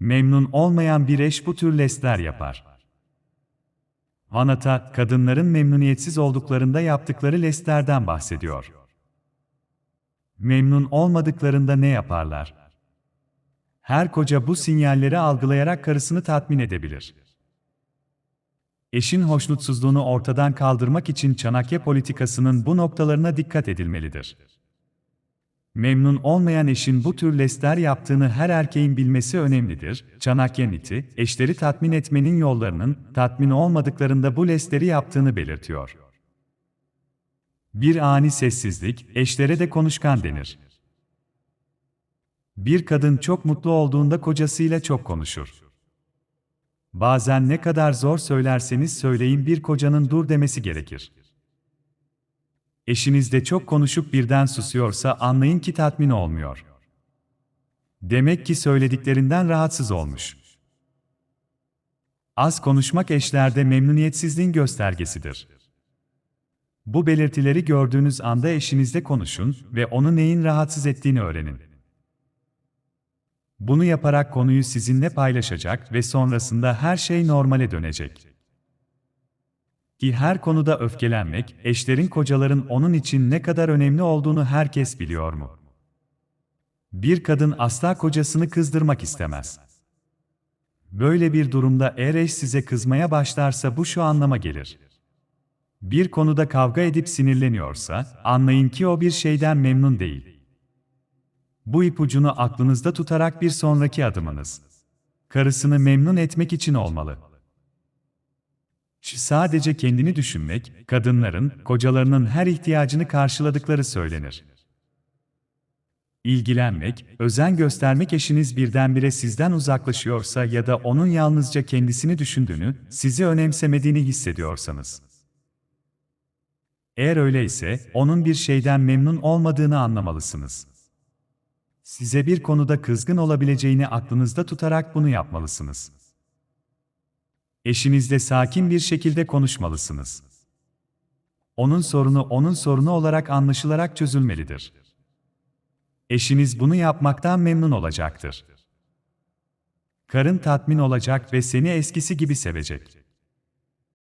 Memnun olmayan bir eş bu tür lestler yapar. Vanata, kadınların memnuniyetsiz olduklarında yaptıkları lestlerden bahsediyor. Memnun olmadıklarında ne yaparlar? Her koca bu sinyalleri algılayarak karısını tatmin edebilir. Eşin hoşnutsuzluğunu ortadan kaldırmak için Çanakya politikasının bu noktalarına dikkat edilmelidir. Memnun olmayan eşin bu tür lestler yaptığını her erkeğin bilmesi önemlidir. Çanakya niti, eşleri tatmin etmenin yollarının, tatmin olmadıklarında bu lestleri yaptığını belirtiyor. Bir ani sessizlik, eşlere de konuşkan denir. Bir kadın çok mutlu olduğunda kocasıyla çok konuşur. Bazen ne kadar zor söylerseniz söyleyin bir kocanın dur demesi gerekir. Eşiniz de çok konuşup birden susuyorsa anlayın ki tatmin olmuyor. Demek ki söylediklerinden rahatsız olmuş. Az konuşmak eşlerde memnuniyetsizliğin göstergesidir. Bu belirtileri gördüğünüz anda eşinizle konuşun ve onu neyin rahatsız ettiğini öğrenin. Bunu yaparak konuyu sizinle paylaşacak ve sonrasında her şey normale dönecek. Ki her konuda öfkelenmek, eşlerin kocaların onun için ne kadar önemli olduğunu herkes biliyor mu? Bir kadın asla kocasını kızdırmak istemez. Böyle bir durumda eğer eş size kızmaya başlarsa bu şu anlama gelir. Bir konuda kavga edip sinirleniyorsa, anlayın ki o bir şeyden memnun değil. Bu ipucunu aklınızda tutarak bir sonraki adımınız. Karısını memnun etmek için olmalı. Sadece kendini düşünmek, kadınların, kocalarının her ihtiyacını karşıladıkları söylenir. İlgilenmek, özen göstermek eşiniz birdenbire sizden uzaklaşıyorsa ya da onun yalnızca kendisini düşündüğünü, sizi önemsemediğini hissediyorsanız. Eğer öyleyse, onun bir şeyden memnun olmadığını anlamalısınız. Size bir konuda kızgın olabileceğini aklınızda tutarak bunu yapmalısınız. Eşinizle sakin bir şekilde konuşmalısınız. Onun sorunu onun sorunu olarak anlaşılarak çözülmelidir. Eşiniz bunu yapmaktan memnun olacaktır. Karın tatmin olacak ve seni eskisi gibi sevecek.